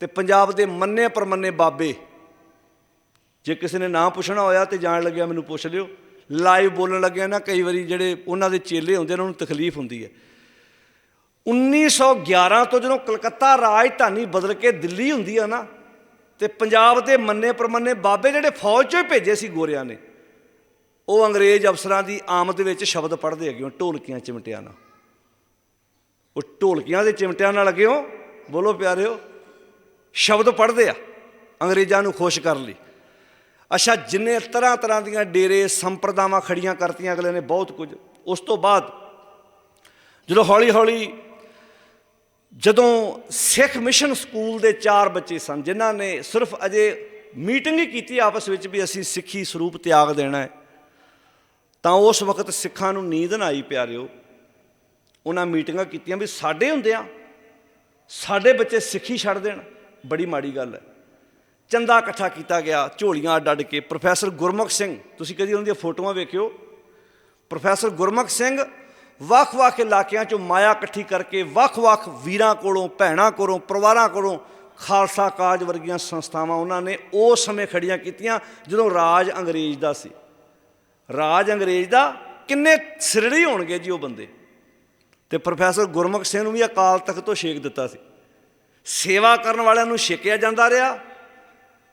ਤੇ ਪੰਜਾਬ ਦੇ ਮੰਨੇ ਪਰਮੰਨੇ ਬਾਬੇ। ਜੇ ਕਿਸੇ ਨੇ ਨਾਂ ਪੁੱਛਣਾ ਹੋਇਆ ਤੇ ਜਾਣ ਲੱਗਿਆ, ਮੈਨੂੰ ਪੁੱਛ ਲਿਓ। ਲਾਈਵ ਬੋਲਣ ਲੱਗਿਆ ਨਾ, ਕਈ ਵਾਰੀ ਜਿਹੜੇ ਉਹਨਾਂ ਦੇ ਚੇਲੇ ਹੁੰਦੇ ਨੇ, ਉਹਨਾਂ ਨੂੰ ਤਕਲੀਫ ਹੁੰਦੀ ਹੈ। 1911 ਤੋਂ ਜਦੋਂ ਕਲਕੱਤਾ ਰਾਜਧਾਨੀ ਬਦਲ ਕੇ ਦਿੱਲੀ ਹੁੰਦੀ ਆ ਨਾ, ਤੇ ਪੰਜਾਬ ਦੇ ਮੰਨੇ ਪਰਮੰਨੇ ਬਾਬੇ ਜਿਹੜੇ ਫੌਜ ਚੋਂ ਹੀ ਭੇਜੇ ਸੀ ਗੋਰਿਆਂ ਨੇ, ਉਹ ਅੰਗਰੇਜ਼ ਅਫਸਰਾਂ ਦੀ ਆਮਦ ਵਿੱਚ ਸ਼ਬਦ ਪੜ੍ਹਦੇ ਹੈਗੇ ਹੋ, ਢੋਲਕੀਆਂ ਚਿਮਟਿਆਂ ਨਾਲ। ਉਹ ਢੋਲਕੀਆਂ ਦੇ ਚਿਮਟਿਆਂ ਨਾਲ ਲੱਗੇ ਹੋ, ਬੋਲੋ ਪਿਆਰਿਓ। ਸ਼ਬਦ ਪੜ੍ਹਦੇ ਆ, ਅੰਗਰੇਜ਼ਾਂ ਨੂੰ ਖੁਸ਼ ਕਰਨ ਲਈ। ਅੱਛਾ, ਜਿੰਨੇ ਤਰ੍ਹਾਂ ਤਰ੍ਹਾਂ ਦੀਆਂ ਡੇਰੇ, ਸੰਪਰਦਾਵਾਂ ਖੜੀਆਂ ਕਰਤੀਆਂ ਅਗਲੇ ਨੇ ਬਹੁਤ ਕੁਝ। ਉਸ ਤੋਂ ਬਾਅਦ ਜਦੋਂ ਹੌਲੀ ਹੌਲੀ ਜਦੋਂ ਸਿੱਖ ਮਿਸ਼ਨ ਸਕੂਲ ਦੇ ਚਾਰ ਬੱਚੇ ਸਨ, ਜਿਨ੍ਹਾਂ ਨੇ ਸਿਰਫ ਅਜੇ ਮੀਟਿੰਗ ਹੀ ਕੀਤੀ ਆਪਸ ਵਿੱਚ ਵੀ ਅਸੀਂ ਸਿੱਖੀ ਸਰੂਪ ਤਿਆਗ ਦੇਣਾ ਹੈ, ਤਾਂ ਉਸ ਵਕਤ ਸਿੱਖਾਂ ਨੂੰ ਨੀਂਦ ਨਾ ਆਈ ਪਿਆਰਿਓ। ਉਹਨਾਂ ਮੀਟਿੰਗਾਂ ਕੀਤੀਆਂ ਵੀ ਸਾਡੇ ਹੁੰਦਿਆਂ ਸਾਡੇ ਬੱਚੇ ਸਿੱਖੀ ਛੱਡ ਦੇਣ। ਬੜੀ ਮਾੜੀ ਗੱਲ ਹੈ। ਚੰਦਾ ਇਕੱਠਾ ਕੀਤਾ ਗਿਆ, ਝੋਲੀਆਂ ਅੱਡ ਅੱਡ ਕੇ। ਪ੍ਰੋਫੈਸਰ ਗੁਰਮੁਖ ਸਿੰਘ, ਤੁਸੀਂ ਕਦੀ ਉਹਨਾਂ ਦੀਆਂ ਫੋਟੋਆਂ ਵੇਖਿਓ? ਪ੍ਰੋਫੈਸਰ ਗੁਰਮੁਖ ਸਿੰਘ ਵੱਖ-ਵੱਖ ਇਲਾਕਿਆਂ 'ਚੋਂ ਮਾਇਆ ਇਕੱਠੀ ਕਰਕੇ, ਵੱਖ-ਵੱਖ ਵੀਰਾਂ ਕੋਲੋਂ, ਭੈਣਾਂ ਕੋਲੋਂ, ਪਰਿਵਾਰਾਂ ਕੋਲੋਂ ਖਾਲਸਾ ਕਾਜ ਵਰਗੀਆਂ ਸੰਸਥਾਵਾਂ ਉਹਨਾਂ ਨੇ ਉਸ ਸਮੇਂ ਖੜੀਆਂ ਕੀਤੀਆਂ ਜਦੋਂ ਰਾਜ ਅੰਗਰੇਜ਼ ਦਾ ਸੀ। ਰਾਜ ਅੰਗਰੇਜ਼ ਦਾ ਕਿੰਨੇ ਸਿਰੜੀ ਹੋਣਗੇ ਜੀ ਉਹ ਬੰਦੇ। ਤੇ ਪ੍ਰੋਫੈਸਰ ਗੁਰਮੁਖ ਸਿੰਘ ਨੂੰ ਵੀ ਅਕਾਲ ਤਖਤ ਤੋਂ ਛੇਕ ਦਿੱਤਾ ਸੀ। ਸੇਵਾ ਕਰਨ ਵਾਲਿਆਂ ਨੂੰ ਛੇਕਿਆ ਜਾਂਦਾ ਰਿਹਾ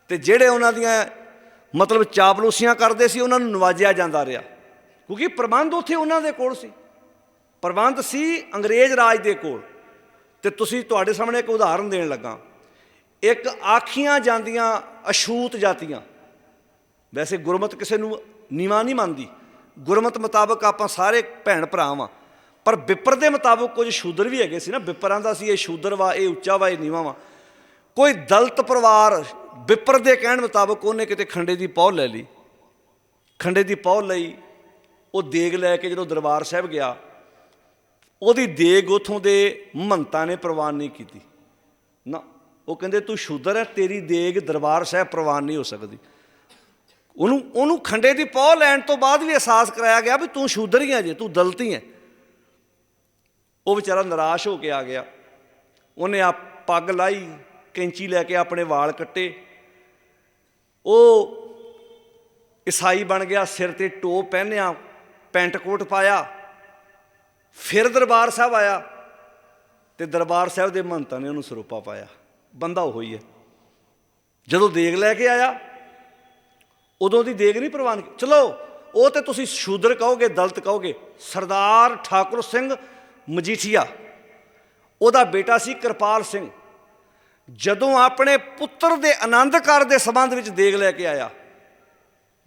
ਤੇ ਜਿਹੜੇ ਉਹਨਾਂ ਦੀਆਂ ਮਤਲਬ ਚਾਪਲੂਸੀਆਂ ਕਰਦੇ ਸੀ, ਉਹਨਾਂ ਨੂੰ ਨਵਾਜਿਆ ਜਾਂਦਾ ਰਿਹਾ। ਕਿਉਂਕਿ ਪ੍ਰਬੰਧ ਉੱਥੇ ਉਹਨਾਂ ਦੇ ਕੋਲ ਸੀ। ਪ੍ਰਬੰਧ ਸੀ ਅੰਗਰੇਜ਼ ਰਾਜ ਦੇ ਕੋਲ। ਤੇ ਤੁਸੀਂ ਤੁਹਾਡੇ ਸਾਹਮਣੇ ਇੱਕ ਉਦਾਹਰਨ ਦੇਣ ਲੱਗਾ। ਇੱਕ ਆਖੀਆਂ ਜਾਂਦੀਆਂ ਅਛੂਤ ਜਾਤੀਆਂ। ਵੈਸੇ ਗੁਰਮਤ ਕਿਸੇ ਨੂੰ ਨੀਵਾਂ ਨਹੀਂ ਮੰਨਦੀ। ਗੁਰਮਤ ਮੁਤਾਬਕ ਆਪਾਂ ਸਾਰੇ ਭੈਣ ਭਰਾ ਵਾਂ ਪਰ ਵਿਪਰ ਦੇ ਮੁਤਾਬਕ ਕੁਝ ਸ਼ੂਦਰ ਵੀ ਹੈਗੇ ਸੀ ਨਾ ਵਿਪਰਾਂ ਦਾ ਸੀ, ਇਹ ਸ਼ੂਦਰ ਵਾ, ਇਹ ਉੱਚਾ ਵਾ, ਇਹ ਨੀਵਾਂ ਵਾ। ਕੋਈ ਦਲਤ ਪਰਿਵਾਰ ਵਿਪਰ ਦੇ ਕਹਿਣ ਮੁਤਾਬਕ ਉਹਨੇ ਕਿਤੇ ਖੰਡੇ ਦੀ ਪੌਲ ਲੈ ਲਈ। ਖੰਡੇ ਦੀ ਪੌਲ ਲਈ, ਉਹ ਦੇਗ ਲੈ ਕੇ ਜਦੋਂ ਦਰਬਾਰ ਸਾਹਿਬ ਗਿਆ, ਉਹਦੀ ਦੇਗ ਉਥੋਂ ਦੇ ਮੰਤਾਂ ਨੇ ਪ੍ਰਵਾਨ ਨਹੀਂ ਕੀਤੀ। ਨਾ, ਉਹ ਕਹਿੰਦੇ, ਤੂੰ ਸ਼ੂਦਰ ਹੈ, ਤੇਰੀ ਦੇਗ ਦਰਬਾਰ ਸਾਹਿਬ ਪ੍ਰਵਾਨ ਨਹੀਂ ਹੋ ਸਕਦੀ। ਉਹਨੂੰ ਉਹਨੂੰ ਖੰਡੇ ਦੀ ਪੌ ਲੈਣ ਤੋਂ ਬਾਅਦ ਵੀ ਅਹਿਸਾਸ ਕਰਾਇਆ ਗਿਆ ਵੀ ਤੂੰ ਸ਼ੂਦਰ ਹੀ ਹੈ ਜੇ, ਤੂੰ ਦਲਤੀ ਹੈ। ਉਹ ਵਿਚਾਰਾ ਨਿਰਾਸ਼ ਹੋ ਕੇ ਆ ਗਿਆ। ਉਹਨੇ ਆ ਪੱਗ ਲਾਈ, ਕੈਂਚੀ ਲੈ ਕੇ ਆਪਣੇ ਵਾਲ ਕੱਟੇ। ਉਹ ਈਸਾਈ ਬਣ ਗਿਆ, ਸਿਰ ਤੇ ਟੋਪ ਪਹਿਨਿਆ, ਪੈਂਟ ਕੋਟ ਪਾਇਆ। ਫਿਰ ਦਰਬਾਰ ਸਾਹਿਬ ਆਇਆ ਤੇ ਦਰਬਾਰ ਸਾਹਿਬ ਦੇ ਮਹੰਤਾਂ ਨੇ ਉਹਨੂੰ ਸਰੂਪਾ ਪਾਇਆ। ਬੰਦਾ ਉਹ ਹੀ ਹੈ। ਜਦੋਂ ਦੇਗ ਲੈ ਕੇ ਆਇਆ, ਉਦੋਂ ਦੀ ਦੇਗ ਨਹੀਂ ਪ੍ਰਵਾਨ ਚਲੋ, ਉਹ ਤੇ ਤੁਸੀਂ ਸ਼ੂਦਰ ਕਹੋਗੇ, ਦਲਤ ਕਹੋਗੇ, ਸਰਦਾਰ ਠਾਕੁਰ ਸਿੰਘ ਮਜੀਠੀਆ। ਉਹਦਾ ਬੇਟਾ ਸੀ ਕਿਰਪਾਲ ਸਿੰਘ। ਜਦੋਂ ਆਪਣੇ ਪੁੱਤਰ ਦੇ ਆਨੰਦ ਕਾਰ ਦੇ ਸੰਬੰਧ ਵਿੱਚ ਦੇਗ ਲੈ ਕੇ ਆਇਆ,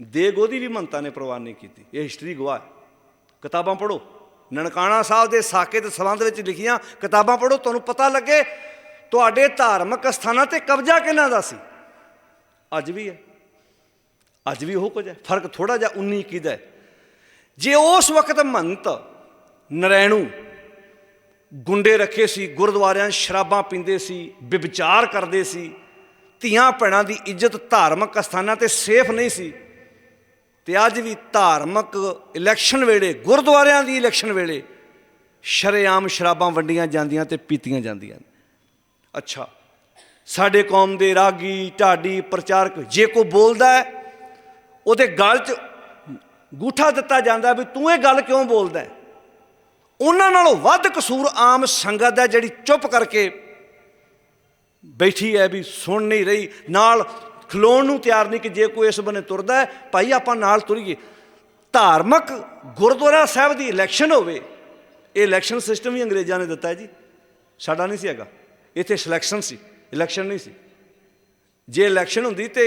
ਦੇਗ ਉਹਦੀ ਵੀ ਮੰਨਤਾ ਨੇ ਪ੍ਰਵਾਨ ਨਹੀਂ ਕੀਤੀ। ਇਹ ਹਿਸਟਰੀ ਗਵਾਹ ਕਿਤਾਬਾਂ ਪੜ੍ਹੋ। ਨਨਕਾਣਾ ਸਾਹਿਬ ਦੇ ਸਾਕੇ ਦੇ ਸੰਬੰਧ ਵਿੱਚ ਲਿਖੀਆਂ ਕਿਤਾਬਾਂ ਪੜ੍ਹੋ, ਤੁਹਾਨੂੰ ਪਤਾ ਲੱਗੇ ਤੁਹਾਡੇ ਧਾਰਮਿਕ ਸਥਾਨਾਂ ਤੇ ਕਬਜ਼ਾ ਕਿਹਨਾਂ ਦਾ ਸੀ? ਅੱਜ ਵੀ ਹੈ। ਅੱਜ ਵੀ ਉਹ ਕੁਝ ਹੈ। ਫ਼ਰਕ ਥੋੜਾ ਜਿਹਾ 19 21 ਦਾ ਜੇ ਉਸ ਵਕਤ ਮੰਤ ਨਰੈਣੂ ਗੁੰਡੇ ਰੱਖੇ ਸੀ, ਗੁਰਦੁਆਰਿਆਂ 'ਚ ਸ਼ਰਾਬਾਂ ਪੀਂਦੇ ਸੀ ਵਿਭਚਾਰ ਕਰਦੇ ਸੀ। ਧੀਆਂ ਭੈਣਾਂ ਦੀ ਇੱਜ਼ਤ ਧਾਰਮਿਕ ਸਥਾਨਾਂ ਤੇ ਸੇਫ ਨਹੀਂ ਸੀ। ਤੇ ਅੱਜ ਵੀ ਧਾਰਮਿਕ ਇਲੈਕਸ਼ਨ ਵੇਲੇ, ਗੁਰਦੁਆਰਿਆਂ ਦੀ ਇਲੈਕਸ਼ਨ ਵੇਲੇ ਸ਼ਰੇਆਮ ਸ਼ਰਾਬਾਂ ਵੰਡੀਆਂ ਜਾਂਦੀਆਂ ਤੇ ਪੀਤੀਆਂ ਜਾਂਦੀਆਂ ਅੱਛਾ, ਸਾਡੇ ਕੌਮ ਦੇ ਰਾਗੀ, ਢਾਡੀ ਪ੍ਰਚਾਰਕ ਜੇ ਕੋ ਬੋਲਦਾ ਹੈ, ਉਹਦੇ ਗਲ 'ਚ ਗੂਠਾ ਦਿੱਤਾ ਜਾਂਦਾ ਵੀ ਤੂੰ ਇਹ ਗੱਲ ਕਿਉਂ ਬੋਲਦਾ ਹੈ? ਉਹਨਾਂ ਨਾਲੋਂ ਵੱਧ ਕਸੂਰ ਆਮ ਸੰਗਤ ਦਾ ਜਿਹੜੀ ਚੁੱਪ ਕਰਕੇ ਬੈਠੀ ਹੈ ਵੀ ਸੁਣ ਨਹੀਂ ਰਹੀ, ਨਾਲ ਖਲੋਣ ਨੂੰ ਤਿਆਰ ਨਹੀਂ ਕਿ ਜੇ ਕੋਈ ਇਸ ਬੰਨੇ ਤੁਰਦਾ ਹੈ, ਭਾਈ ਆਪਾਂ ਨਾਲ ਤੁਰੀਏ। ਧਾਰਮਿਕ ਗੁਰਦੁਆਰਾ ਸਾਹਿਬ ਦੀ ਇਲੈਕਸ਼ਨ ਹੋਵੇ, ਇਹ ਇਲੈਕਸ਼ਨ ਸਿਸਟਮ ਵੀ ਅੰਗਰੇਜ਼ਾਂ ਨੇ ਦਿੱਤਾ ਜੀ। ਸਾਡਾ ਨਹੀਂ ਸੀ ਹੈਗਾ। ਇੱਥੇ ਸਿਲੈਕਸ਼ਨ ਸੀ ਇਲੈਕਸ਼ਨ ਨਹੀਂ ਸੀ। ਜੇ ਇਲੈਕਸ਼ਨ ਹੁੰਦੀ ਤੇ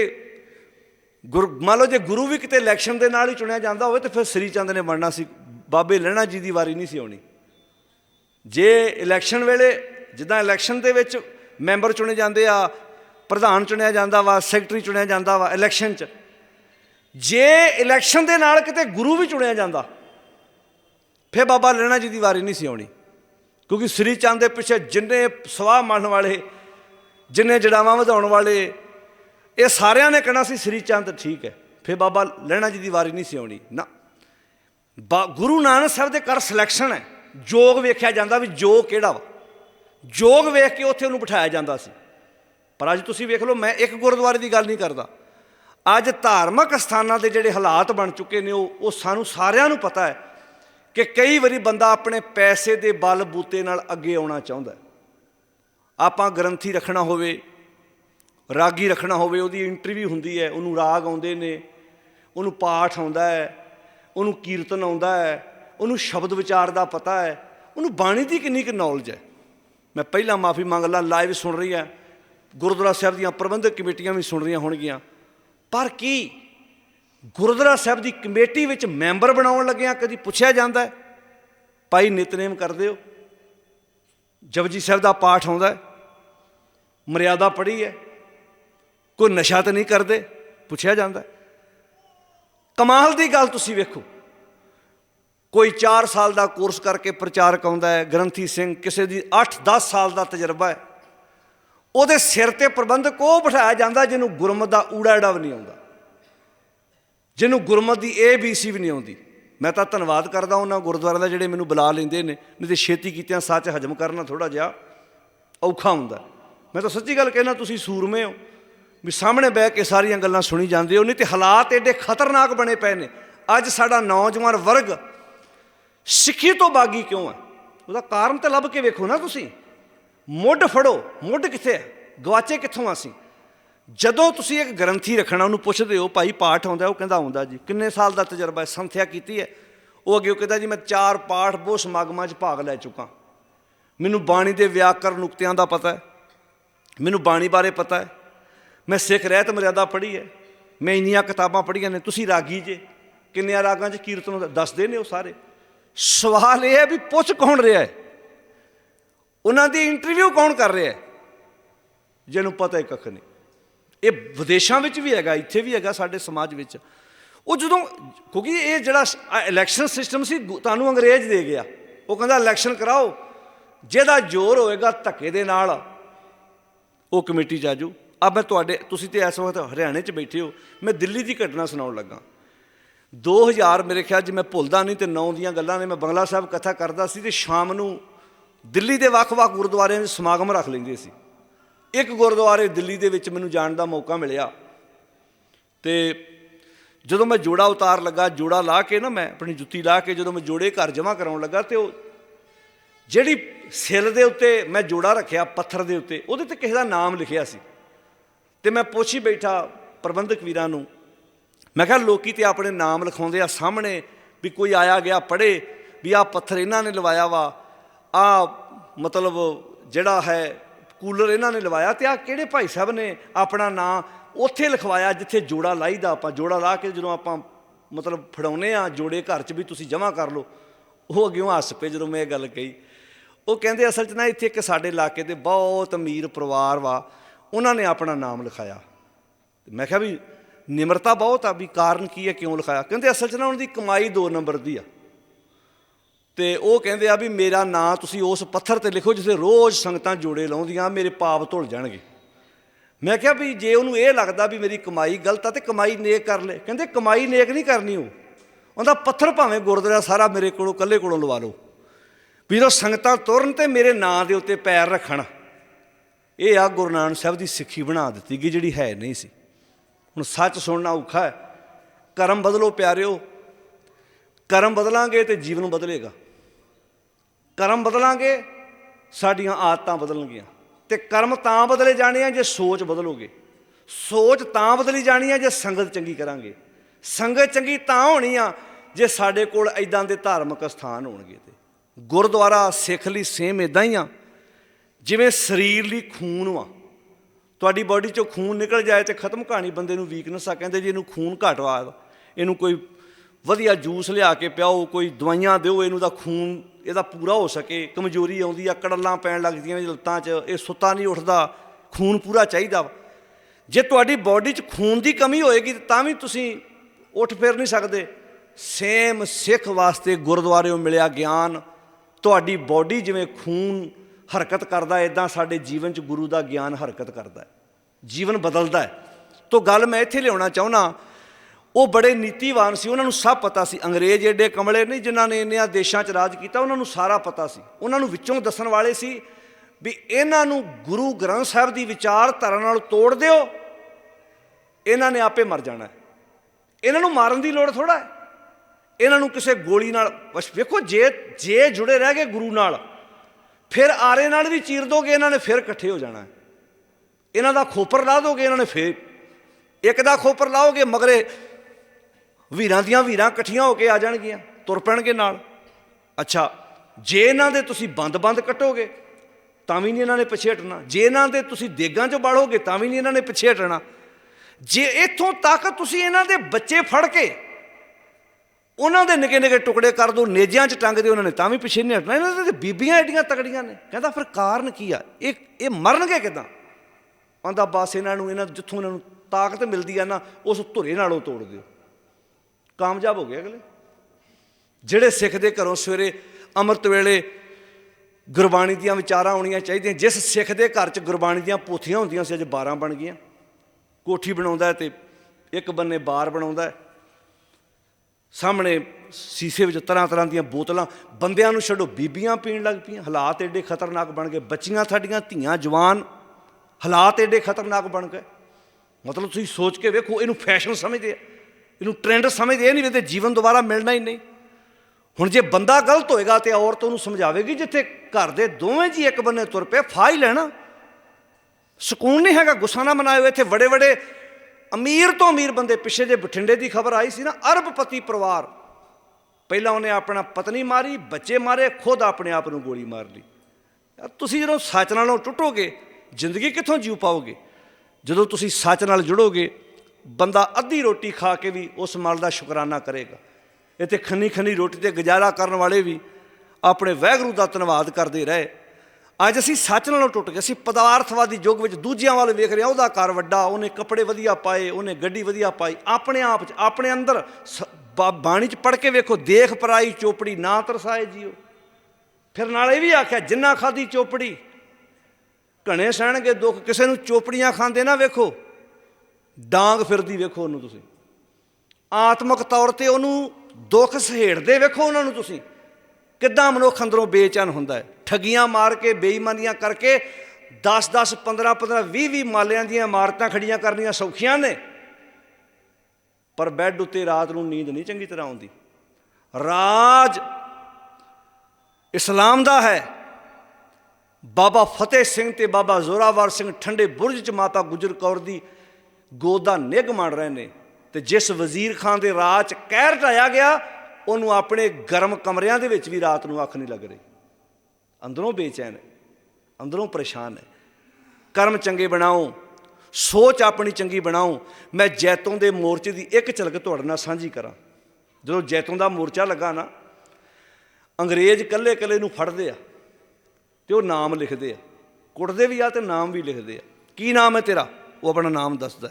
ਗੁਰ ਮੰਨ ਲਓ ਜੇ ਗੁਰੂ ਵੀ ਕਿਤੇ ਇਲੈਕਸ਼ਨ ਦੇ ਨਾਲ ਹੀ ਚੁਣਿਆ ਜਾਂਦਾ ਹੋਵੇ ਤੇ ਫਿਰ ਸ੍ਰੀ ਚੰਦ ਨੇ ਬਣਨਾ ਸੀ ਬਾਬੇ ਲਹਿਣਾ ਜੀ ਦੀ ਵਾਰੀ ਨਹੀਂ ਸੀ ਆਉਣੀ। ਜੇ ਇਲੈਕਸ਼ਨ ਵੇਲੇ ਜਿੱਦਾਂ ਇਲੈਕਸ਼ਨ ਦੇ ਵਿੱਚ ਮੈਂਬਰ ਚੁਣੇ ਜਾਂਦੇ ਆ, ਪ੍ਰਧਾਨ ਚੁਣਿਆ ਜਾਂਦਾ ਵਾ, ਸੈਕਟਰੀ ਚੁਣਿਆ ਜਾਂਦਾ ਵਾ ਇਲੈਕਸ਼ਨ 'ਚ, ਜੇ ਇਲੈਕਸ਼ਨ ਦੇ ਨਾਲ ਕਿਤੇ ਗੁਰੂ ਵੀ ਚੁਣਿਆ ਜਾਂਦਾ, ਫਿਰ ਬਾਬਾ ਲਹਿਣਾ ਜੀ ਦੀ ਵਾਰੀ ਨਹੀਂ ਸੀ ਆਉਣੀ। ਕਿਉਂਕਿ ਸ੍ਰੀ ਚੰਦ ਦੇ ਪਿੱਛੇ ਜਿੰਨੇ ਸਵਾਹ ਮੰਨਣ ਵਾਲੇ, ਜਿੰਨੇ ਜੜਾਵਾਂ ਵਧਾਉਣ ਵਾਲੇ, ਇਹ ਸਾਰਿਆਂ ਨੇ ਕਹਿਣਾ ਸੀ ਸ੍ਰੀ ਚੰਦ ਠੀਕ ਹੈ, ਫਿਰ ਬਾਬਾ ਲਹਿਣਾ ਜੀ ਦੀ ਵਾਰੀ ਨਹੀਂ ਸੀ ਆਉਣੀ। ਨਾ ਗੁਰੂ ਨਾਨਕ ਸਾਹਿਬ ਦੇ ਕਰ ਸਿਲੈਕਸ਼ਨ ਹੈ। ਜੋਗ ਵੇਖਿਆ ਜਾਂਦਾ ਵੀ ਜੋਗ ਕਿਹੜਾ ਵਾ। ਜੋਗ ਵੇਖ ਕੇ ਉੱਥੇ ਉਹਨੂੰ ਬਿਠਾਇਆ ਜਾਂਦਾ ਸੀ। ਪਰ ਅੱਜ ਤੁਸੀਂ ਵੇਖ ਲਓ, ਮੈਂ ਇੱਕ ਗੁਰਦੁਆਰੇ ਦੀ ਗੱਲ ਨਹੀਂ ਕਰਦਾ। ਅੱਜ ਧਾਰਮਿਕ ਸਥਾਨਾਂ ਦੇ ਜਿਹੜੇ ਹਾਲਾਤ ਬਣ ਚੁੱਕੇ ਨੇ, ਉਹ ਉਹ ਸਾਨੂੰ ਸਾਰਿਆਂ ਨੂੰ ਪਤਾ ਹੈ ਕਿ ਕਈ ਵਾਰੀ ਬੰਦਾ ਆਪਣੇ ਪੈਸੇ ਦੇ ਬਲ ਬੂਤੇ ਨਾਲ ਅੱਗੇ ਆਉਣਾ ਚਾਹੁੰਦਾ ਆਪਾਂ ਗ੍ਰੰਥੀ ਰੱਖਣਾ ਹੋਵੇ, ਰਾਗੀ ਰੱਖਣਾ ਹੋਵੇ, ਉਹਦੀ ਇੰਟਰਵਿਊ ਹੁੰਦੀ ਹੈ, ਉਹਨੂੰ ਰਾਗ ਆਉਂਦੇ ਨੇ, ਉਹਨੂੰ ਪਾਠ ਆਉਂਦਾ ਹੈ। ਉਹਨੂੰ ਕੀਰਤਨ ਆਉਂਦਾ ਹੈ, ਉਹਨੂੰ ਸ਼ਬਦ ਵਿਚਾਰ ਦਾ ਪਤਾ ਹੈ, ਉਹਨੂੰ ਬਾਣੀ ਦੀ ਕਿੰਨੀ ਕੁ ਨੌਲੇਜ ਹੈ। ਮੈਂ ਪਹਿਲਾਂ ਮਾਫੀ ਮੰਗ ਲਾਂ ਲਾਈਵ ਸੁਣ ਰਹੀ ਹਾਂ। ਗੁਰਦੁਆਰਾ ਸਾਹਿਬ ਦੀਆਂ ਪ੍ਰਬੰਧਕ ਕਮੇਟੀਆਂ ਵੀ ਸੁਣ ਰਹੀਆਂ ਹੋਣਗੀਆਂ। ਪਰ ਕੀ ਗੁਰਦੁਆਰਾ ਸਾਹਿਬ ਦੀ ਕਮੇਟੀ ਵਿੱਚ ਮੈਂਬਰ ਬਣਾਉਣ ਲੱਗਿਆਂ ਕਦੀ ਪੁੱਛਿਆ ਜਾਂਦਾ ਭਾਈ, ਨਿਤਨੇਮ ਕਰਦੇ ਹੋ? ਜਪਜੀ ਸਾਹਿਬ ਦਾ ਪਾਠ ਆਉਂਦਾ ਹੈ। ਮਰਿਆਦਾ ਪੜ੍ਹੀ ਹੈ। ਕੋਈ ਨਸ਼ਾ ਤਾਂ ਨਹੀਂ ਕਰਦੇ? ਪੁੱਛਿਆ ਜਾਂਦਾ ਕਮਾਲ ਦੀ ਗੱਲ ਤੁਸੀਂ ਵੇਖੋ। ਕੋਈ 4 ਸਾਲ ਦਾ ਕੋਰਸ ਕਰਕੇ ਪ੍ਰਚਾਰਕ ਆਉਂਦਾ ਹੈ, ਗ੍ਰੰਥੀ ਸਿੰਘ ਕਿਸੇ ਦੀ 8-10 ਸਾਲ ਦਾ ਤਜਰਬਾ ਹੈ। ਉਹਦੇ ਸਿਰ ਤੇ ਪ੍ਰਬੰਧਕ ਉਹ ਬਿਠਾਇਆ ਜਾਂਦਾ ਜਿਹਨੂੰ ਗੁਰਮਤ ਦਾ ਊੜਾ ੜਾ ਵੀ ਨਹੀਂ ਆਉਂਦਾ। ਜਿਹਨੂੰ ਗੁਰਮਤ ਦੀ ਏ ਬੀ ਸੀ ਵੀ ਨਹੀਂ ਆਉਂਦੀ। ਮੈਂ ਤਾਂ ਧੰਨਵਾਦ ਕਰਦਾ ਉਹਨਾਂ ਗੁਰਦੁਆਰਿਆਂ ਦਾ ਜਿਹੜੇ ਮੈਨੂੰ ਬੁਲਾ ਲੈਂਦੇ ਨੇ। ਨਹੀਂ ਤੇ ਛੇਤੀ ਕੀਤਿਆਂ ਸੱਚ ਹਜਮ ਕਰਨਾ ਥੋੜਾ ਜਿਹਾ ਔਖਾ ਹੁੰਦਾ। ਮੈਂ ਤਾਂ ਸੱਚੀ ਗੱਲ ਕਹਿਣਾ ਤੁਸੀਂ ਸੂਰਮੇ ਹੋ। ਵੀ ਸਾਹਮਣੇ ਬਹਿ ਕੇ ਸਾਰੀਆਂ ਗੱਲਾਂ ਸੁਣੀ ਜਾਂਦੇ ਹੋ, ਨਹੀਂ ਤੇ ਹਾਲਾਤ ਐਡੇ ਖਤਰਨਾਕ ਬਣੇ ਪਏ ਨੇ। ਅੱਜ ਸਾਡਾ ਨੌਜਵਾਨ ਵਰਗ ਸਿੱਖੀ ਤੋਂ ਬਾਗੀ ਕਿਉਂ ਹੈ? ਉਹਦਾ ਕਾਰਨ ਤਾਂ ਲੱਭ ਕੇ ਵੇਖੋ ਨਾ ਤੁਸੀਂ। ਮੁੱਢ ਫੜੋ, ਮੁੱਢ ਕਿੱਥੇ ਹੈ? ਗਵਾਚੇ ਕਿੱਥੋਂ ਅਸੀਂ? ਜਦੋਂ ਤੁਸੀਂ ਇੱਕ ਗ੍ਰੰਥੀ ਰੱਖਣਾ, ਉਹਨੂੰ ਪੁੱਛਦੇ ਹੋ, ਭਾਈ, ਪਾਠ ਆਉਂਦਾ ਉਹ ਕਹਿੰਦਾ, ਆਉਂਦਾ ਜੀ। ਕਿੰਨੇ ਸਾਲ ਦਾ ਤਜਰਬਾ ਹੈ, ਸੰਥਿਆ ਕੀਤੀ ਹੈ। ਉਹ ਅੱਗੇ ਉਹ ਕਹਿੰਦਾ, ਜੀ, ਮੈਂ ਚਾਰ ਪਾਠ ਬਹੁ ਸਮਾਗਮਾਂ 'ਚ ਭਾਗ ਲੈ ਚੁੱਕਾ। ਮੈਨੂੰ ਬਾਣੀ ਦੇ ਵਿਆਕਰਨ ਨੁਕਤਿਆਂ ਦਾ ਪਤਾ ਹੈ। ਮੈਨੂੰ ਬਾਣੀ ਬਾਰੇ ਪਤਾ ਹੈ। ਮੈਂ ਸਿੱਖ ਰਹਿਤ ਮਰਿਆਦਾ ਪੜ੍ਹੀ ਹੈ। ਮੈਂ ਇੰਨੀਆਂ ਕਿਤਾਬਾਂ ਪੜ੍ਹੀਆਂ ਨੇ, ਤੁਸੀਂ ਰਾਗੀ ਜੇ। ਕਿੰਨਿਆਂ ਰਾਗਾਂ 'ਚ ਕੀਰਤਨ ਹੁੰਦਾ, ਦੱਸਦੇ ਨੇ ਉਹ ਸਾਰੇ। ਸਵਾਲ ਇਹ ਹੈ ਵੀ ਪੁੱਛ ਕੌਣ ਰਿਹਾ ਹੈ? ਉਹਨਾਂ ਦੀ ਇੰਟਰਵਿਊ ਕੌਣ ਕਰ ਰਿਹਾ ਹੈ? ਜਿਹਨੂੰ ਪਤਾ ਹੀ ਕੱਖ ਨਹੀਂ ਇਹ ਵਿਦੇਸ਼ਾਂ ਵਿੱਚ ਵੀ ਹੈਗਾ, ਇੱਥੇ ਵੀ ਹੈਗਾ, ਸਾਡੇ ਸਮਾਜ ਵਿੱਚ। ਉਹ ਜਦੋਂ, ਕਿਉਂਕਿ ਇਹ ਜਿਹੜਾ ਇਲੈਕਸ਼ਨ ਸਿਸਟਮ ਸੀ ਤੁਹਾਨੂੰ ਅੰਗਰੇਜ਼ ਦੇ ਗਿਆ। ਉਹ ਕਹਿੰਦਾ ਇਲੈਕਸ਼ਨ ਕਰਾਓ। ਜਿਹਦਾ ਜ਼ੋਰ ਹੋਏਗਾ ਧੱਕੇ ਦੇ ਨਾਲ, ਉਹ ਕਮੇਟੀ ਚ ਆਜੂ ਆ ਮੈਂ ਤੁਹਾਡੇ, ਤੁਸੀਂ ਤੇ ਇਸ ਵਕਤ ਹਰਿਆਣੇ ਚ ਬੈਠੇ ਹੋ, ਮੈਂ ਦਿੱਲੀ ਦੀ ਘਟਨਾ ਸੁਣਾਉਣ ਲੱਗਾ। 2000 ਮੇਰੇ ਖਿਆਲ ਜੇ ਮੈਂ ਭੁੱਲਦਾ ਨਹੀਂ ਤੇ 9 ਦੀਆਂ ਗੱਲਾਂ ਨੇ, ਮੈਂ ਬੰਗਲਾ ਸਾਹਿਬ ਕਥਾ ਕਰਦਾ ਸੀ ਤੇ ਸ਼ਾਮ ਨੂੰ ਦਿੱਲੀ ਦੇ ਵੱਖ-ਵੱਖ ਗੁਰਦੁਆਰਿਆਂ ਵਿੱਚ ਸਮਾਗਮ ਰੱਖ ਲੈਂਦੇ ਸੀ। ਇੱਕ ਗੁਰਦੁਆਰੇ ਦਿੱਲੀ ਦੇ ਵਿੱਚ ਮੈਨੂੰ ਜਾਣ ਦਾ ਮੌਕਾ ਮਿਲਿਆ। ਤੇ ਜਦੋਂ ਮੈਂ ਜੋੜਾ ਉਤਾਰ ਲੱਗਾ, ਜੋੜਾ ਲਾ ਕੇ ਨਾ ਮੈਂ ਆਪਣੀ ਜੁੱਤੀ ਲਾ ਕੇ ਜਦੋਂ ਮੈਂ ਜੋੜੇ ਘਰ ਜਮ੍ਹਾਂ ਕਰਾਉਣ ਲੱਗਾ ਤੇ ਉਹ ਜਿਹੜੀ ਸਿਲ ਦੇ ਉੱਤੇ ਮੈਂ ਜੋੜਾ ਰੱਖਿਆ, ਪੱਥਰ ਦੇ ਉੱਤੇ, ਉਹਦੇ ਤੇ ਕਿਸੇ ਦਾ ਨਾਮ ਲਿਖਿਆ ਸੀ। ਤੇ ਮੈਂ ਪੁੱਛ ਹੀ ਬੈਠਾ ਪ੍ਰਬੰਧਕ ਵੀਰਾਂ ਨੂੰ। ਮੈਂ ਕਿਹਾ, ਲੋਕੀ ਤੇ ਆਪਣੇ ਨਾਮ ਲਿਖਾਉਂਦੇ ਆ ਸਾਹਮਣੇ ਵੀ ਕੋਈ ਆਇਆ ਗਿਆ ਪੜੇ ਵੀ ਆਹ ਪੱਥਰ ਇਹਨਾਂ ਨੇ ਲਵਾਇਆ ਵਾ। ਆ ਮਤਲਬ ਜਿਹੜਾ ਹੈ ਕੂਲਰ ਇਹਨਾਂ ਨੇ ਲਵਾਇਆ ਤੇ ਆ ਕਿਹੜੇ ਭਾਈ ਸਾਹਿਬ ਨੇ ਆਪਣਾ ਨਾਂ ਉੱਥੇ ਲਿਖਵਾਇਆ ਜਿੱਥੇ ਜੋੜਾ ਲਾਈਦਾ ਆਪਾਂ, ਜੋੜਾ ਲਾ ਕੇ ਜਦੋਂ ਆਪਾਂ ਮਤਲਬ ਫੜਾਉਨੇ ਆ ਜੋੜੇ ਘਰ 'ਚ ਵੀ ਤੁਸੀਂ ਜਮ੍ਹਾਂ ਕਰ ਲਓ। ਉਹ ਅੱਗਿਓਂ ਹੱਸ ਪਏ ਜਦੋਂ ਮੈਂ ਇਹ ਗੱਲ ਕਹੀ। ਉਹ ਕਹਿੰਦੇ, ਅਸਲ 'ਚ ਨਾ ਇੱਥੇ ਇੱਕ ਸਾਡੇ ਇਲਾਕੇ ਦੇ ਬਹੁਤ ਅਮੀਰ ਪਰਿਵਾਰ ਵਾ। ਉਹਨਾਂ ਨੇ ਆਪਣਾ ਨਾਮ ਲਿਖਾਇਆ। ਮੈਂ ਕਿਹਾ ਵੀ ਨਿਮਰਤਾ ਬਹੁਤ ਆ ਵੀ ਕਾਰਨ ਕੀ ਹੈ, ਕਿਉਂ ਲਿਖਾਇਆ? ਕਹਿੰਦੇ ਅਸਲ 'ਚ ਨਾ ਉਹਨਾਂ ਦੀ ਕਮਾਈ 2 ਨੰਬਰ ਦੀ ਆ। ਤੇ ਉਹ ਕਹਿੰਦੇ ਆ ਵੀ ਮੇਰਾ ਨਾਂ ਤੁਸੀਂ ਉਸ ਪੱਥਰ ਤੇ ਲਿਖੋ ਜਿੱਥੇ ਰੋਜ਼ ਸੰਗਤਾਂ ਜੋੜੇ ਲਾਉਂਦੀਆਂ, ਮੇਰੇ ਪਾਪ ਧੁਲ ਜਾਣਗੇ। ਮੈਂ ਕਿਹਾ ਵੀ ਜੇ ਉਹਨੂੰ ਇਹ ਲੱਗਦਾ ਵੀ ਮੇਰੀ ਕਮਾਈ ਗਲਤ ਆ ਤੇ ਕਮਾਈ ਨੇਕ ਕਰ ਲੈ। ਕਹਿੰਦੇ ਕਮਾਈ ਨੇਕ ਨਹੀਂ ਕਰਨੀ ਉਹ। ਉਹਦਾ ਪੱਥਰ ਭਾਵੇਂ ਗੁਰਦੁਆਰਾ ਸਾਰਾ ਮੇਰੇ ਕੋਲੋਂ ਕੱਲੇ ਕੋਲੋਂ ਲਵਾ ਲਓ। ਵੀ ਜਦੋਂ ਸੰਗਤਾਂ ਤੁਰਨ ਤੇ ਮੇਰੇ ਨਾਂ ਦੇ ਉੱਤੇ ਪੈਰ ਰੱਖਣ ਇਹ ਆ ਗੁਰੂ ਨਾਨਕ ਸਾਹਿਬ ਦੀ ਸਿੱਖੀ ਬਣਾ ਦਿੱਤੀ ਗਈ ਜਿਹੜੀ ਹੈ ਨਹੀਂ ਸੀ। ਹੁਣ ਸੱਚ ਸੁਣਨਾ ਔਖਾ ਹੈ। ਕਰਮ ਬਦਲੋ ਪਿਆਰਿਓ। ਕਰਮ ਬਦਲਾਂਗੇ ਤੇ ਜੀਵਨ ਬਦਲੇਗਾ। ਕਰਮ ਬਦਲਾਂਗੇ, ਸਾਡੀਆਂ ਆਦਤਾਂ ਬਦਲਣਗੀਆਂ। ਤੇ ਕਰਮ ਤਾਂ ਬਦਲੇ ਜਾਣੇ ਆ ਜੇ ਸੋਚ ਬਦਲੋਗੇ। ਸੋਚ ਤਾਂ ਬਦਲੀ ਜਾਣੀ ਆ ਜੇ ਸੰਗਤ ਚੰਗੀ ਕਰਾਂਗੇ। ਸੰਗਤ ਚੰਗੀ ਤਾਂ ਹੋਣੀ ਆ ਜੇ ਸਾਡੇ ਕੋਲ ਐਦਾਂ ਦੇ ਧਾਰਮਿਕ ਸਥਾਨ ਹੋਣਗੇ ਤੇ। ਗੁਰਦੁਆਰਾ ਸਿੱਖ ਲਈ ਸੇਮ ਇਦਾਂ ਹੀ ਆ। ਜਿਵੇਂ ਸਰੀਰ ਲਈ ਖੂਨ ਵਾ, ਤੁਹਾਡੀ ਬਾਡੀ ਚੋਂ ਖੂਨ ਨਿਕਲ ਜਾਏ ਤੇ ਖਤਮ ਕਹਾਣੀ ਬੰਦੇ ਨੂੰ ਵੀਕਨੈਸ ਆ, ਕਹਿੰਦੇ ਜੀ ਇਹਨੂੰ ਖੂਨ ਘਟਵਾ ਇਹਨੂੰ ਕੋਈ ਵਧੀਆ ਜੂਸ ਲਿਆ ਕੇ ਪਿਆਓ, ਕੋਈ ਦਵਾਈਆਂ ਦਿਓ, ਇਹਨੂੰ ਦਾ ਖੂਨ, ਇਹਦਾ ਪੂਰਾ ਹੋ ਸਕੇ, ਕਮਜ਼ੋਰੀ ਆਉਂਦੀ ਆ, ਕੜਲਾਂ ਪੈਣ ਲੱਗਦੀਆਂ ਲੱਤਾਂ 'ਚ, ਇਹ ਸੁੱਤਾ ਨਹੀਂ ਉੱਠਦਾ, ਖੂਨ ਪੂਰਾ ਚਾਹੀਦਾ ਵਾ। ਜੇ ਤੁਹਾਡੀ ਬਾਡੀ 'ਚ ਖੂਨ ਦੀ ਕਮੀ ਹੋਏਗੀ ਤਾਂ ਵੀ ਤੁਸੀਂ ਉੱਠ ਫਿਰ ਨਹੀਂ ਸਕਦੇ। ਸੇਮ ਸਿੱਖ ਵਾਸਤੇ ਗੁਰਦੁਆਰਿਓਂ ਮਿਲਿਆ ਗਿਆਨ, ਤੁਹਾਡੀ ਬਾਡੀ ਜਿਵੇਂ ਖੂਨ ਹਰਕਤ ਕਰਦਾ ਇਦਾਂ ਸਾਡੇ ਜੀਵਨ 'ਚ ਗੁਰੂ ਦਾ ਗਿਆਨ ਹਰਕਤ ਕਰਦਾ ਹੈ। ਜੀਵਨ ਬਦਲਦਾ ਹੈ। ਤੋਂ ਗੱਲ ਮੈਂ ਇੱਥੇ ਲਿਆਉਣਾ ਚਾਹੁੰਦਾ ਉਹ ਬੜੇ ਨੀਤੀਵਾਨ ਸੀ, ਉਹਨਾਂ ਨੂੰ ਸਭ ਪਤਾ ਸੀ। ਅੰਗਰੇਜ਼ ਏਡੇ ਕਮਲੇ ਨਹੀਂ ਜਿਨ੍ਹਾਂ ਨੇ ਇੰਨਿਆਂ ਦੇਸ਼ਾਂ 'ਚ ਰਾਜ ਕੀਤਾ, ਉਹਨਾਂ ਨੂੰ ਸਾਰਾ ਪਤਾ ਸੀ। ਉਹਨਾਂ ਨੂੰ ਵਿੱਚੋਂ ਦੱਸਣ ਵਾਲੇ ਸੀ ਵੀ ਇਹਨਾਂ ਨੂੰ ਗੁਰੂ ਗ੍ਰੰਥ ਸਾਹਿਬ ਦੀ ਵਿਚਾਰਧਾਰਾ ਨਾਲ ਤੋੜ ਦਿਓ, ਇਹਨਾਂ ਨੇ ਆਪੇ ਮਰ ਜਾਣਾ ਇਹਨਾਂ ਨੂੰ ਮਾਰਨ ਦੀ ਲੋੜ ਥੋੜਾ ਹੈ। ਇਹਨਾਂ ਨੂੰ ਕਿਸੇ ਗੋਲੀ ਨਾਲ ਵੇਖੋ ਜੇ ਜੇ ਜੁੜੇ ਰਹਿ ਗਏ ਗੁਰੂ ਨਾਲ ਫਿਰ ਆਰੇ ਨਾਲ ਵੀ ਚੀਰ ਦੋਗੇ, ਇਹਨਾਂ ਨੇ ਫਿਰ ਇਕੱਠੇ ਹੋ ਜਾਣਾ। ਇਹਨਾਂ ਦਾ ਖੋਪਰ ਲਾ ਦੋਗੇ, ਇਹਨਾਂ ਨੇ ਫਿਰ। ਇੱਕ ਦਾ ਖੋਪਰ ਲਾਓਗੇ, ਮਗਰੇ ਵੀਰਾਂ ਦੀਆਂ ਵੀਰਾਂ ਇਕੱਠੀਆਂ ਹੋ ਕੇ ਆ ਜਾਣਗੀਆਂ, ਤੁਰ ਪੈਣਗੇ ਨਾਲ। ਅੱਛਾ, ਜੇ ਇਹਨਾਂ ਦੇ ਤੁਸੀਂ ਬੰਦ-ਬੰਦ ਕੱਟੋਗੇ, ਤਾਂ ਵੀ ਨਹੀਂ ਇਹਨਾਂ ਨੇ ਪਿੱਛੇ ਹਟਣਾ। ਜੇ ਇਹਨਾਂ ਦੇ ਤੁਸੀਂ ਦੇਗਾਂ 'ਚ ਬਾੜੋਗੇ ਤਾਂ ਵੀ ਨਹੀਂ ਇਹਨਾਂ ਨੇ ਪਿੱਛੇ ਹਟਣਾ। ਜੇ ਇੱਥੋਂ ਤੱਕ ਤੁਸੀਂ ਇਹਨਾਂ ਦੇ ਬੱਚੇ ਫੜ ਕੇ ਉਹਨਾਂ ਦੇ ਨਿੱਕੇ ਨਿੱਕੇ ਟੁਕੜੇ ਕਰ ਦੋ, ਨੇਜਿਆਂ 'ਚ ਟੰਗ ਦਿਓ ਉਹਨਾਂ ਨੇ, ਤਾਂ ਵੀ ਪਿੱਛੇ ਨਹੀਂ ਹਟਣਾ। ਇਹਨਾਂ ਦੇ ਬੀਬੀਆਂ ਐਡੀਆਂ ਤਕੜੀਆਂ ਨੇ। ਕਹਿੰਦਾ, ਫਿਰ ਕਾਰਨ ਕੀ ਆ? ਇਹ ਇਹ ਮਰਨਗੇ ਕਿਦਾਂ? ਆਂਦਾ, ਬਸ ਇਹਨਾਂ ਨੂੰ, ਇਹਨਾਂ ਜਿੱਥੋਂ ਇਹਨਾਂ ਨੂੰ ਤਾਕਤ ਮਿਲਦੀ ਆ ਨਾ, ਉਸ ਧੁਰੇ ਨਾਲੋਂ ਤੋੜ ਦਿਓ। ਕਾਮਯਾਬ ਹੋ ਗਏ ਅਗਲੇ। ਜਿਹੜੇ ਸਿੱਖ ਦੇ ਘਰੋਂ ਸਵੇਰੇ ਅੰਮ੍ਰਿਤ ਵੇਲੇ ਗੁਰਬਾਣੀ ਦੀਆਂ ਵਿਚਾਰਾਂ ਆਉਣੀਆਂ ਚਾਹੀਦੀਆਂ, ਜਿਸ ਸਿੱਖ ਦੇ ਘਰ 'ਚ ਗੁਰਬਾਣੀ ਦੀਆਂ ਪੋਥੀਆਂ ਹੁੰਦੀਆਂ ਸੀ, ਅੱਜ 12 ਬਣ ਗਈਆਂ। ਕੋਠੀ ਬਣਾਉਂਦਾ ਹੈ ਤੇ ਇੱਕ ਬੰਨੇ ਬਾਰ ਬਣਾਉਂਦਾ ਸਾਹਮਣੇ ਸੀਸੇ ਵਿੱਚ ਤਰ੍ਹਾਂ ਤਰ੍ਹਾਂ ਦੀਆਂ ਬੋਤਲਾਂ, ਬੰਦਿਆਂ ਨੂੰ ਛੱਡੋ, ਬੀਬੀਆਂ ਪੀਣ ਲੱਗ ਪਈਆਂ। ਹਾਲਾਤ ਐਡੇ ਖਤਰਨਾਕ ਬਣ ਗਏ। ਬੱਚੀਆਂ ਸਾਡੀਆਂ, ਧੀਆਂ, ਜਵਾਨ, ਹਾਲਾਤ ਐਡੇ ਖਤਰਨਾਕ ਬਣ ਗਏ। ਮਤਲਬ ਤੁਸੀਂ ਸੋਚ ਕੇ ਵੇਖੋ, ਇਹਨੂੰ ਫੈਸ਼ਨ ਸਮਝਦੇ ਆ। ਇਹਨੂੰ ਟ੍ਰੈਂਡ ਸਮਝਦੇ ਨਹੀਂ ਵੀ ਜੀਵਨ ਦੁਬਾਰਾ ਮਿਲਣਾ ਹੀ ਨਹੀਂ। ਹੁਣ ਜੇ ਬੰਦਾ ਗਲਤ ਹੋਏਗਾ ਤੇ ਔਰਤ ਉਹਨੂੰ ਸਮਝਾਵੇਗੀ, ਜਿੱਥੇ ਘਰ ਦੇ ਦੋਵੇਂ ਜੀ ਇੱਕ ਬੰਨੇ ਤੁਰ ਪਏ ਫਾ ਹੀ ਲੈਣਾ ਸਕੂਨ ਨਹੀਂ ਹੈਗਾ, ਗੁੱਸਾ ਨਾ ਮਨਾਇਓ, ਇੱਥੇ ਵੱਡੇ ਵੱਡੇ ਅਮੀਰ ਤੋਂ ਅਮੀਰ ਬੰਦੇ ਪਿੱਛੇ ਜੇ ਬਠਿੰਡੇ ਦੀ ਖਬਰ ਆਈ ਸੀ ਨਾ ਅਰਬਪਤੀ ਪਰਿਵਾਰ। ਪਹਿਲਾਂ ਉਹਨੇ ਆਪਣਾ ਪਤਨੀ ਮਾਰੀ, ਬੱਚੇ ਮਾਰੇ, ਖੁਦ ਆਪਣੇ ਆਪ ਨੂੰ ਗੋਲੀ ਮਾਰ ਲਈ। ਤੁਸੀਂ ਜਦੋਂ ਸੱਚ ਨਾਲੋਂ ਟੁੱਟੋਗੇ, ਜ਼ਿੰਦਗੀ ਕਿੱਥੋਂ ਜੀਉ ਪਾਓਗੇ? ਜਦੋਂ ਤੁਸੀਂ ਸੱਚ ਨਾਲ ਜੁੜੋਗੇ, ਬੰਦਾ ਅੱਧੀ ਰੋਟੀ ਖਾ ਕੇ ਵੀ ਉਸ ਮਾਲ ਦਾ ਸ਼ੁਕਰਾਨਾ ਕਰੇਗਾ। ਇੱਥੇ ਖੰਨੀ ਖੰਨੀ ਰੋਟੀ ਤੇ ਗੁਜ਼ਾਰਾ ਕਰਨ ਵਾਲੇ ਵੀ ਆਪਣੇ ਵਹਿਗੁਰੂ ਦਾ ਧੰਨਵਾਦ ਕਰਦੇ ਰਹੇ। ਅੱਜ ਅਸੀਂ ਸੱਚ ਨਾਲੋਂ ਟੁੱਟ ਗਏ, ਅਸੀਂ ਪਦਾਰਥਵਾਦੀ ਯੁੱਗ ਵਿੱਚ ਦੂਜਿਆਂ ਵੱਲ ਵੇਖ ਰਹੇ ਹਾਂ, ਉਹਦਾ ਘਰ ਵੱਡਾ, ਉਹਨੇ ਕੱਪੜੇ ਵਧੀਆ ਪਾਏ, ਉਹਨੇ ਗੱਡੀ ਵਧੀਆ ਪਾਈ, ਆਪਣੇ ਆਪ 'ਚ, ਆਪਣੇ ਅੰਦਰ ਸ- ਬਾ- ਬਾਣੀ 'ਚ ਪੜ੍ਹ ਕੇ ਵੇਖੋ, ਦੇਖ ਪਰਾਈ ਚੋਪੜੀ ਨਾ ਤਰਸਾਏ ਜੀਓ। ਫਿਰ ਨਾਲ ਇਹ ਵੀ ਆਖਿਆ, ਜਿੰਨਾ ਖਾਦੀ ਚੋਪੜੀ, ਘਣੇ ਸਹਿਣਗੇ ਦੁੱਖ, ਕਿਸੇ ਨੂੰ ਚੋਪੜੀਆਂ ਖਾਂਦੇ ਨਾ ਵੇਖੋ, ਡਾਂਗ ਫਿਰਦੀ ਵੇਖੋ ਉਹਨੂੰ ਤੁਸੀਂ। ਆਤਮਿਕ ਤੌਰ ਤੇ ਉਹਨੂੰ ਦੁੱਖ ਸਹੇੜਦੇ ਵੇਖੋ ਉਹਨਾਂ ਨੂੰ ਤੁਸੀਂ। ਕਿੱਦਾਂ ਮਨੁੱਖ ਅੰਦਰੋਂ ਬੇਚੈਨ ਹੁੰਦਾ ਹੈ? ਠੱਗੀਆਂ ਮਾਰ ਕੇ, ਬੇਈਮਾਨੀਆਂ ਕਰਕੇ 10 10 15 15 20 20 ਮਾਲਿਆਂ ਦੀਆਂ ਇਮਾਰਤਾਂ ਖੜੀਆਂ ਕਰਨੀਆਂ ਸੌਖੀਆਂ ਨੇ। ਪਰ ਬੈੱਡ ਉੱਤੇ ਰਾਤ ਨੂੰ ਨੀਂਦ ਨਹੀਂ ਚੰਗੀ ਤਰ੍ਹਾਂ ਆਉਂਦੀ। ਰਾਜ ਇਸਲਾਮ ਦਾ ਹੈ। ਬਾਬਾ ਫਤਿਹ ਸਿੰਘ ਤੇ ਬਾਬਾ ਜ਼ੋਰਾਵਰ ਸਿੰਘ ਠੰਡੇ ਬੁਰਜ ਚ ਮਾਤਾ ਗੁਜਰ ਕੌਰ ਦੀ ਗੋਦ ਦਾ ਨਿੱਘ ਮਾਣ ਰਹੇ ਨੇ ਤੇ ਜਿਸ ਵਜ਼ੀਰ ਖਾਨ ਦੇ ਰਾਜ ਚ ਕਹਿਰ ਢਾਇਆ ਗਿਆ, ਉਹਨੂੰ ਆਪਣੇ ਗਰਮ ਕਮਰਿਆਂ ਦੇ ਵਿੱਚ ਵੀ ਰਾਤ ਨੂੰ ਅੱਖ ਨਹੀਂ ਲੱਗ ਰਹੀ। ਅੰਦਰੋਂ ਬੇਚੈਨ ਹੈ, ਅੰਦਰੋਂ ਪਰੇਸ਼ਾਨ ਹੈ। ਕਰਮ ਚੰਗੇ ਬਣਾਓ, ਸੋਚ ਆਪਣੀ ਚੰਗੀ ਬਣਾਓ। ਮੈਂ ਜੈਤੋਂ ਦੇ ਮੋਰਚੇ ਦੀ ਇੱਕ ਝਲਕ ਤੁਹਾਡੇ ਨਾਲ ਸਾਂਝੀ ਕਰਾਂ। ਜਦੋਂ ਜੈਤੋਂ ਦਾ ਮੋਰਚਾ ਲੱਗਾ ਨਾ, ਅੰਗਰੇਜ਼ ਕੱਲੇ ਕੱਲੇ ਨੂੰ ਫੜਦੇ ਆ ਤੇ ਉਹ ਨਾਮ ਲਿਖਦੇ ਆ। ਕੁੱਟਦੇ ਵੀ ਆ ਤੇ ਨਾਮ ਵੀ ਲਿਖਦੇ ਆ। ਕੀ ਨਾਮ ਹੈ ਤੇਰਾ? ਉਹ ਆਪਣਾ ਨਾਮ ਦੱਸਦਾ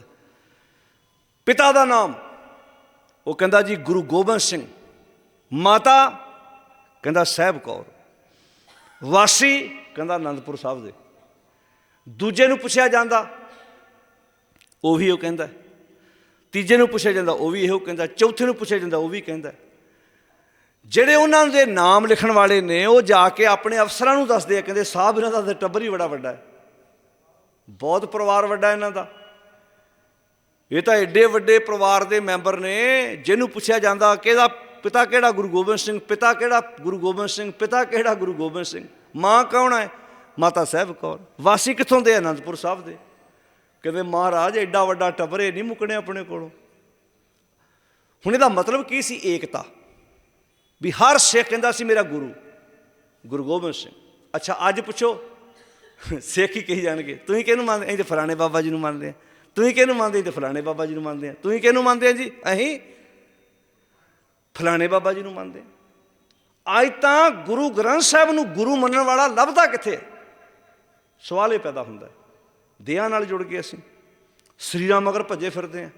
ਪਿਤਾ ਦਾ ਨਾਮ। ਉਹ ਕਹਿੰਦਾ ਜੀ, ਗੁਰੂ ਗੋਬਿੰਦ ਸਿੰਘ। ਮਾਤਾ ਕਹਿੰਦਾ, ਸਾਹਿਬ ਕੌਰ। ਵਾਸੀ ਕਹਿੰਦਾ ਆਨੰਦਪੁਰ ਸਾਹਿਬ ਦੇ। ਦੂਜੇ ਨੂੰ ਪੁੱਛਿਆ ਜਾਂਦਾ, ਉਹ ਵੀ ਉਹ ਕਹਿੰਦਾ। ਤੀਜੇ ਨੂੰ ਪੁੱਛਿਆ ਜਾਂਦਾ, ਉਹ ਵੀ ਇਹੋ ਕਹਿੰਦਾ। ਚੌਥੇ ਨੂੰ ਪੁੱਛਿਆ ਜਾਂਦਾ, ਉਹ ਵੀ ਕਹਿੰਦਾ। ਜਿਹੜੇ ਉਹਨਾਂ ਦੇ ਨਾਮ ਲਿਖਣ ਵਾਲੇ ਨੇ, ਉਹ ਜਾ ਕੇ ਆਪਣੇ ਅਫਸਰਾਂ ਨੂੰ ਦੱਸਦੇ ਆ, ਕਹਿੰਦੇ ਸਾਹਿਬ ਇਹਨਾਂ ਦਾ ਤਾਂ ਟੱਬਰ ਹੀ ਬੜਾ ਵੱਡਾ ਹੈ। ਬਹੁਤ ਪਰਿਵਾਰ ਵੱਡਾ ਇਹਨਾਂ ਦਾ। ਇਹ ਤਾਂ ਐਡੇ ਵੱਡੇ ਪਰਿਵਾਰ ਦੇ ਮੈਂਬਰ ਨੇ, ਜਿਹਨੂੰ ਪੁੱਛਿਆ ਜਾਂਦਾ ਕਿ ਇਹਦਾ ਪਿਤਾ ਕਿਹੜਾ ਗੁਰੂ ਗੋਬਿੰਦ ਸਿੰਘ? ਪਿਤਾ ਕਿਹੜਾ ਗੁਰੂ ਗੋਬਿੰਦ ਸਿੰਘ? ਪਿਤਾ ਕਿਹੜਾ ਗੁਰੂ ਗੋਬਿੰਦ ਸਿੰਘ? ਮਾਂ ਕੌਣ ਹੈ? ਮਾਤਾ ਸਾਹਿਬ ਕੌਰ। ਵਾਸੀ ਕਿੱਥੋਂ ਦੇ ਅਨੰਦਪੁਰ ਸਾਹਿਬ ਦੇ? ਕਹਿੰਦੇ, ਮਹਾਰਾਜ ਐਡਾ ਵੱਡਾ ਟੱਬਰੇ ਨਹੀਂ ਮੁੱਕਣੇ ਆਪਣੇ ਕੋਲੋਂ। ਹੁਣ ਇਹਦਾ ਮਤਲਬ ਕੀ ਸੀ? ਏਕਤਾ। ਵੀ ਹਰ ਸਿੱਖ ਕਹਿੰਦਾ ਸੀ, ਮੇਰਾ ਗੁਰੂ ਗੁਰੂ ਗੋਬਿੰਦ ਸਿੰਘ। ਅੱਛਾ, ਅੱਜ ਪੁੱਛੋ। ਸਿੱਖ ਹੀ ਕਹੀ ਜਾਣਗੇ। ਤੁਸੀਂ ਕਿਹਨੂੰ ਮੰਨਦੇ? ਅਸੀਂ ਤੇ ਫਲਾਣੇ ਬਾਬਾ ਜੀ ਨੂੰ ਮੰਨਦੇ ਆ ਤੁਸੀਂ ਕਿਹਨੂੰ ਮੰਨਦੇ? ਤੇ ਫਲਾਣੇ ਬਾਬਾ ਜੀ ਨੂੰ ਮੰਨਦੇ ਆ ਤੁਸੀਂ ਕਿਹਨੂੰ ਮੰਨਦੇ ਆ ਜੀ? ਅਸੀਂ ਫਲਾਣੇ ਬਾਬਾ ਜੀ ਨੂੰ ਮੰਨਦੇ ਅੱਜ ਤਾਂ ਗੁਰੂ ਗ੍ਰੰਥ ਸਾਹਿਬ ਨੂੰ ਗੁਰੂ ਮੰਨਣ ਵਾਲਾ ਲੱਭਦਾ ਕਿੱਥੇ? ਸਵਾਲ ਇਹ ਪੈਦਾ ਹੁੰਦਾ ਹੈ। ਦਿਆਂ ਨਾਲ ਜੁੜ ਗਏ ਅਸੀਂ। ਸਰੀਰਾਂ ਮਗਰ ਭੱਜੇ ਫਿਰਦੇ ਆ।